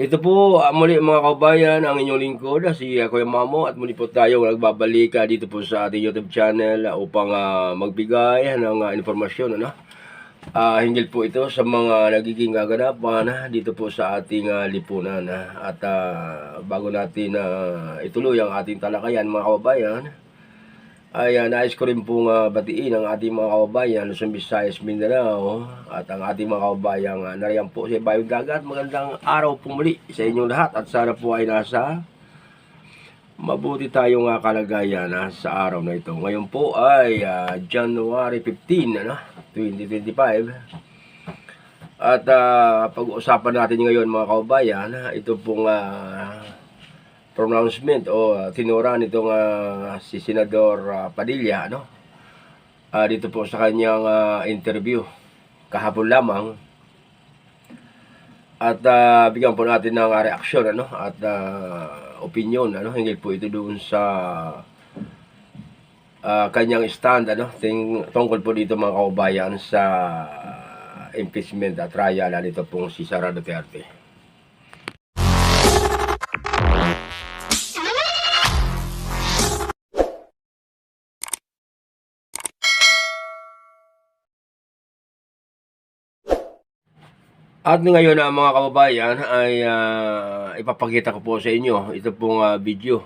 Ito po ah, muli mga kaubayan, ang inyong lingkod, ah, si ah, Kuya Mamo at muli po tayo nagbabalik ah, dito po sa ating YouTube channel ah, upang ah, magbigay ng ah, informasyon ano. Ah, hinggil po ito sa mga nagiging kaganapan ah, dito po sa ating ah, lipunan ah. at ah, bago natin ah, ituloy ang ating talakayan mga kaubayan ay ah, nais ko rin pong ah, batiin ang ating mga kababayan Luzon, Visayas, Mindanao at ang ating mga kababayan uh, nariyan po sa Bayong Dagat. Magandang araw po muli sa inyong lahat at sana po ay nasa mabuti tayong uh, kalagayan ah, sa araw na ito. Ngayon po ay ah, January 15, ano, 2025. At ah, pag-uusapan natin ngayon mga kababayan, ito pong ah, pronouncement o uh, tinura nitong ah, si Senador ah, Padilla ano Ah, dito po sa kanyang ah, interview kahapon lamang. At ah, bigyan po natin ng ah, reaksyon ano? At ah, opinion ano? Hinggil po ito doon sa ah, kanyang stand ano? Ting, tungkol po dito mga kaubayan sa impeachment at trial nito pong si Sara Duterte. At ngayon na mga kababayan ay ah, ipapakita ko po sa inyo ito pong ah, video.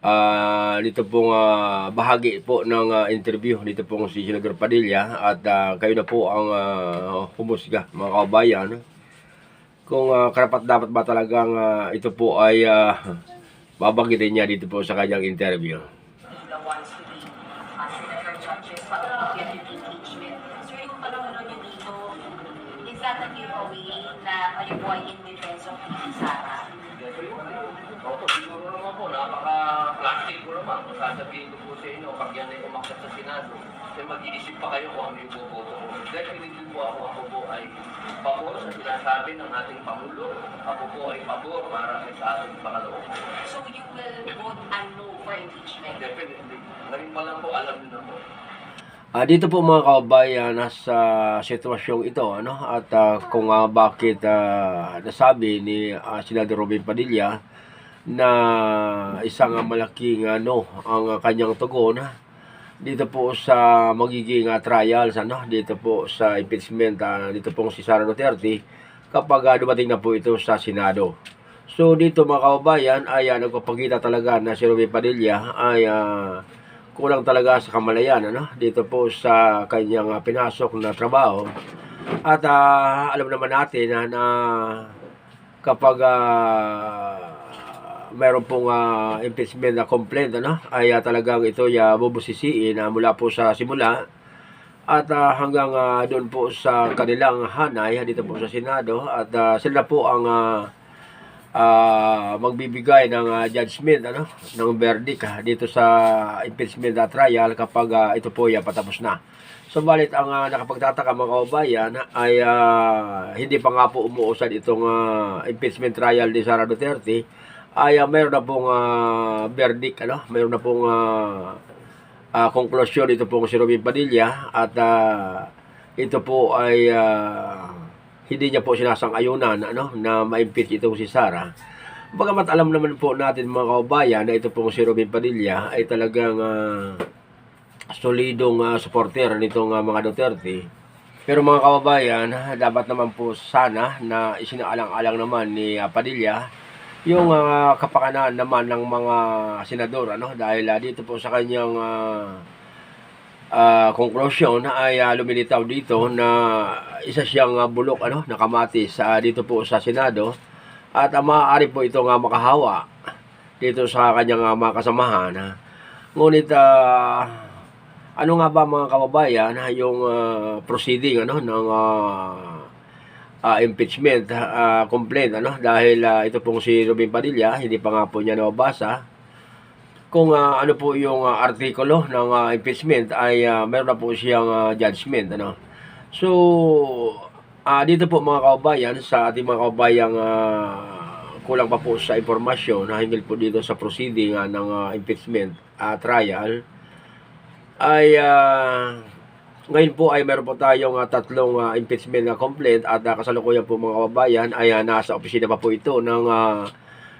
Ah, dito pong ah, bahagi po ng ah, interview dito pong si Senador Padilla at ah, kayo na po ang ah, humusga mga kababayan kung ah, karapat dapat ba talagang ah, ito po ay ah, babanggitin niya dito po sa kanyang interview. Na kayo po ay in defense of si Sara? Opo, siguro naman po, napaka-plastic ko naman. Kung sasabihin ko po sa inyo, pag yan ay umakyat sa Senado, ay mag-iisip pa kayo kung ano yung boboto ko. Definitely po ako, ako po ay pabor sa sinasabi ng ating Pangulo. Ako po ay pabor para sa ating pangalawang. So you will vote and no for impeachment? Definitely. Ngayon pa lang po, alam niyo na po. Ah, dito po mga kababayan nasa sitwasyong ito ano? At ah, kung ah, bakit ah, nasabi ni ah, Senador Robin Padilla na isang ah, malaking ano ang ah, kanyang tugon dito po sa magiging ah, trials ano? Dito po sa impeachment ah, dito pong si Sara Duterte kapag ah, dumating na po ito sa Senado. So dito mga kababayan ay uh, nagpapakita talaga na si Robin Padilla ay ah, kulang talaga sa kamalayan ano? Dito po sa kanyang ah, pinasok na trabaho. At ah, alam naman natin na, na kapag ah, meron pong ah, impeachment na complaint ano? Ay ah, talagang ito ya bubusisiin ah, mula po sa simula. At ah, hanggang ah, doon po sa kanilang hanay dito po sa Senado. At ah, sila po ang ah, ah, magbibigay ng ah, judgment ano ng verdict ah, dito sa impeachment na trial kapag ah, ito po ay patapos na. Subalit ang ah, nakapagtataka mga kaubayan ay ah, hindi pa nga po umuusad itong ah, impeachment trial ni Sara Duterte ay ah, mayroon na pong ah, verdict ano, mayroon na pong ah, ah, konklusyon ito pong si Robin Padilla at ah, ito po ay ah, hindi niya po sinasang-ayunan ano, na ma-impeach itong si Sara. Bagamat alam naman po natin mga kaubayan na ito pong si Robin Padilla ay talagang ah, solidong uh, supporter nitong ah, mga Duterte. Pero mga kababayan, dapat naman po sana na isinaalang-alang naman ni ah, Padilla yung ah, kapakanan naman ng mga senador ano dahil ah, dito po sa kanyang ah, ah, conclusion ay ah, lumilitaw dito na isa siyang ah, bulok ano nakamatis sa dito po sa Senado. At uh, maaari po ito nga makahawa dito sa kanyang ah, mga kasamahan ha. ngunit ah, ano nga ba mga kababayan yung ah, proceeding ano ng ah, ah, impeachment ah, complaint ano? Dahil ah, ito pong si Robin Padilla hindi pa nga po niya nababasa kung ah, ano po yung ah, artikulo ng ah, impeachment ay ah, meron na po siyang ah, judgment ano? So ah, dito po mga kababayan sa ating mga kababayang ah, kulang pa po sa impormasyon na hinggil po dito sa proceeding ah, ng ah, impeachment ah, trial ay ah, ngayon po ay meron po tayong ah, tatlong ah, impeachment na complaint at uh, kasalukuyan po mga kababayan ay ah, nasa opisina pa po ito ng ah,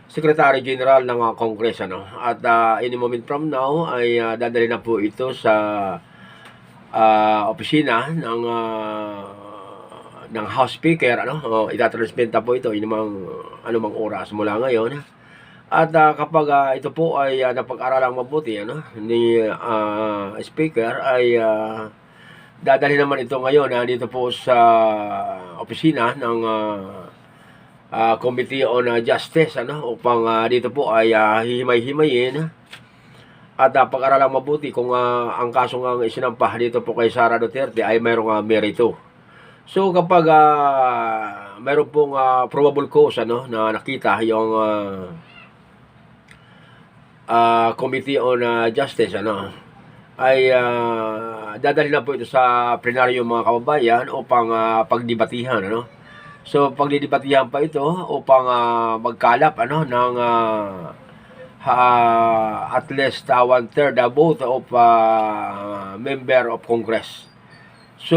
Secretary General ng ah, Congress ano. At uh, any moment from now ay ah, dadalhin na po ito sa ah, opisina ng ah, ng House Speaker ano. O, itatransmit po ito inumang anumang oras mula ngayon. At ah, kapag ah, ito po ay uh, napag-aralang mabuti ano ni ah, Speaker ay ah, dadalhin naman ito ngayon ah, dito po sa opisina ng ah, ah, Committee on ah, Justice ano upang ah, dito po ay ah, hihimay-himayin at uh, pag-aralang mabuti kung ah, ang kasong ang isinampah dito po kay Sara Duterte ay mayroong uh, merito. So kapag uh, mayroon pong ah, probable cause ano na nakita yung ah, ah, Committee on ah, Justice ano ay ah, dadalhin na po ito sa plenaryo mga kababayan upang ah, pagdibatihan ano. So pagdidibatihan pa ito upang ah, magkalap ano ng ah, ha- at least uh, one third uh, vote of ah, member of Congress. So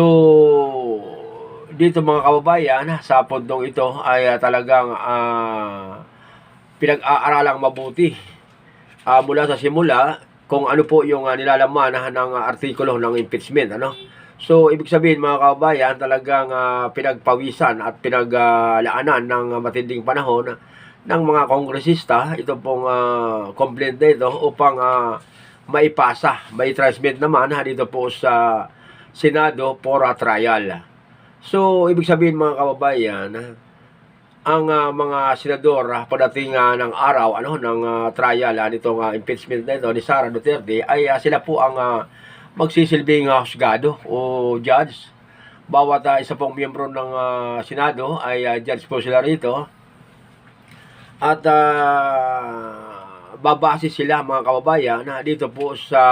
dito mga kababayan sa pundong ito ay ah, talagang ah, pinag-aaralang mabuti ah, mula sa simula kung ano po yung uh, nilalaman ah, ng artikulo ng impeachment ano so ibig sabihin mga kababayan talagang ah, pinagpawisan at pinaglaanan ng ah, matinding panahon ng mga kongresista. Ito pong ah, complaint na ito upang ah, maipasa may transmit naman ha, dito po sa Senado for a trial. So ibig sabihin mga kababayan ang ah, mga senador ah, pagdating ah, ng araw ano ng ah, trial ah, nitong ah, impeachment na ito ni Sara Duterte ay ah, sila po ang ah, magsisilbing husgado o judge. Bawat ah, isa pong miyembro ng ah, Senado ay ah, judge po sila rito. At ah, babase sila mga kababayan na dito po sa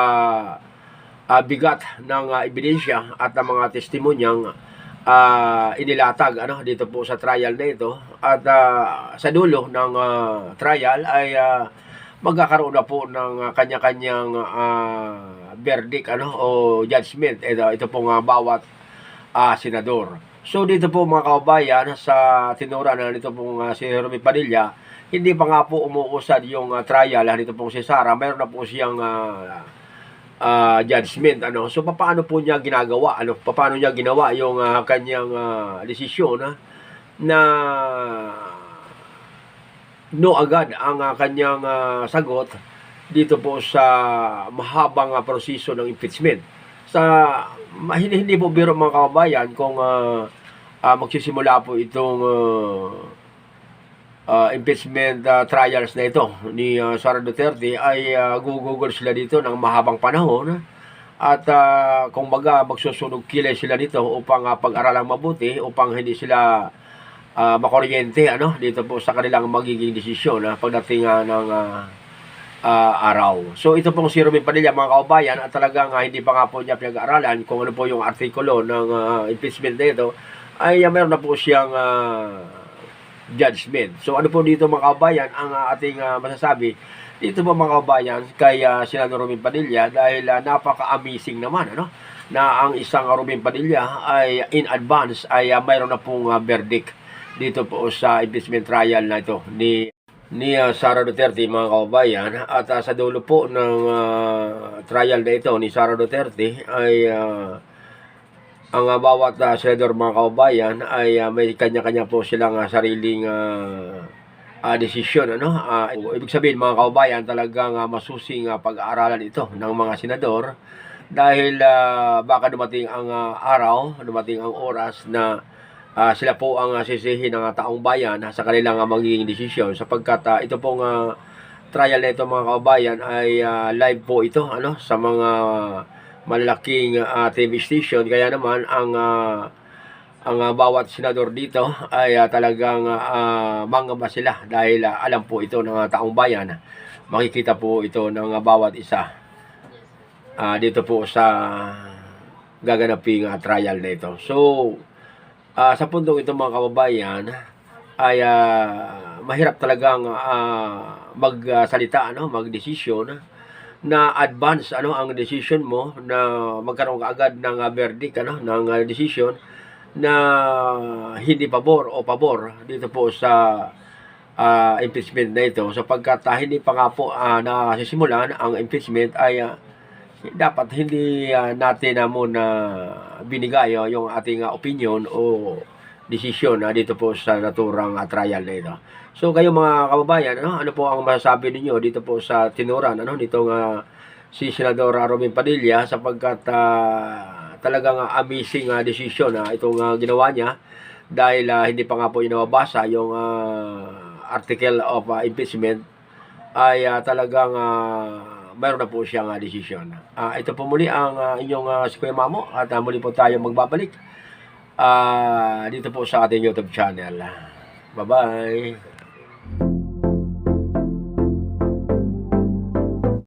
ah, bigat ng ah, ebidensya at ang mga testimonyang ah, inilatag ano dito po sa trial na ito at ah, sa dulo ng ah, trial ay ah, magkakaroon na po ng ah, kanya-kanyang ah, verdict ano o judgment. Ito, ito po nga bawat ah, senador. So dito po mga kababayan sa tinura na nito pong ah, si Romy Padilla hindi pa nga po umuusad yung ah, trial nito pong si Sara. Mayroon na po siyang ah, ah, judgment ano. So paano po niya ginagawa ano paano niya ginawa yung ah, kanyang ah, desisyon ah, na no agad ang ah, kanyang ah, sagot dito po sa mahabang ah, proseso ng impeachment. Sa hindi, hindi po biro mga kababayan kung ah, ah, magsisimula po itong ah, ah, impeachment ah, trials na ito ni ah, Sara Duterte ay uh, gugugol sila dito ng mahabang panahon at ah, kung baga magsusunog kilay sila dito upang ah, pag-aralang mabuti upang hindi sila ah, makuryente ano dito po sa kanilang magiging desisyon ah, pagdating ah, ng ah, ah, araw. So ito pong si Ruben Padilla mga kaubayan at talagang ah, hindi pa nga po niya pinag-aaralan kung ano po yung artikulo ng ah, impeachment na ito ay ah, meron na po siyang ah, judgment. So ano po dito mga kabayan ang ah, ating ah, masasabi dito po mga kabayan kay uh, Senador Robin Padilla dahil ah, napaka-amazing naman ano na ang isang Robin Padilla ay in advance ay ah, mayroon na pong ah, verdict dito po sa impeachment trial na ito ni ni ah, Sara Duterte mga kababayan. At ah, sa dulo po ng ah, trial na ito ni Sara Duterte ay ah, ang ah, bawat uh, senador mga kababayan ay ah, may kanya-kanya po silang ah, sariling ah, ah, desisyon ano? Ah, ibig sabihin mga kababayan talagang ah, masusing ah, pag-aaralan ito ng mga senador dahil ah, baka dumating ang ah, araw dumating ang oras na ah, sila po ang uh, sisihin ng ah, taong bayan sa kanilang ah, magiging desisyon sapagkat ah, ito pong ah, trial na ito mga kababayan ay ah, live po ito ano sa mga malalaking ah, TV station. Kaya naman ang ah, ang ah, bawat senador dito ay ah, talagang uh, mangamba sila dahil ah, alam po ito ng ah, taong bayan. Makikita po ito ng ah, bawat isa. Ah, dito po sa gaganaping ah, trial na ito. So ah, sa pundong ito mga kababayan ay ah, mahirap talagang ah, magsalita ano magdesisyon na advance ano ang decision mo na magkaroon ka agad ng uh, verdict ano ng uh, decision na hindi pabor o pabor dito po sa ah, impeachment na ito sapagkat hindi pa nga po ah, nasisimulan ang impeachment ay ah, dapat hindi ah, natin na muna binigay oh, yung ating ah, opinion o desisyon na dito po sa naturang ah, trial na ito. So kayo mga kababayan, ano, ano po ang masasabi ninyo dito po sa tinuran ano nitong ah, si Senador Robin Padilla sapagkat ah, talagang ah, amazing ah, decision na itong ah, ginawa niya dahil ah, hindi pa nga po inabasa yung ah, article of ah, impeachment ay ah, talagang ah, mayroon na po siyang ah, decision. Ah, ito po muli ang ah, inyong uh, si Kuya Mamo at ah, muli po tayo magbabalik ah, dito po sa ating YouTube channel. Bye-bye!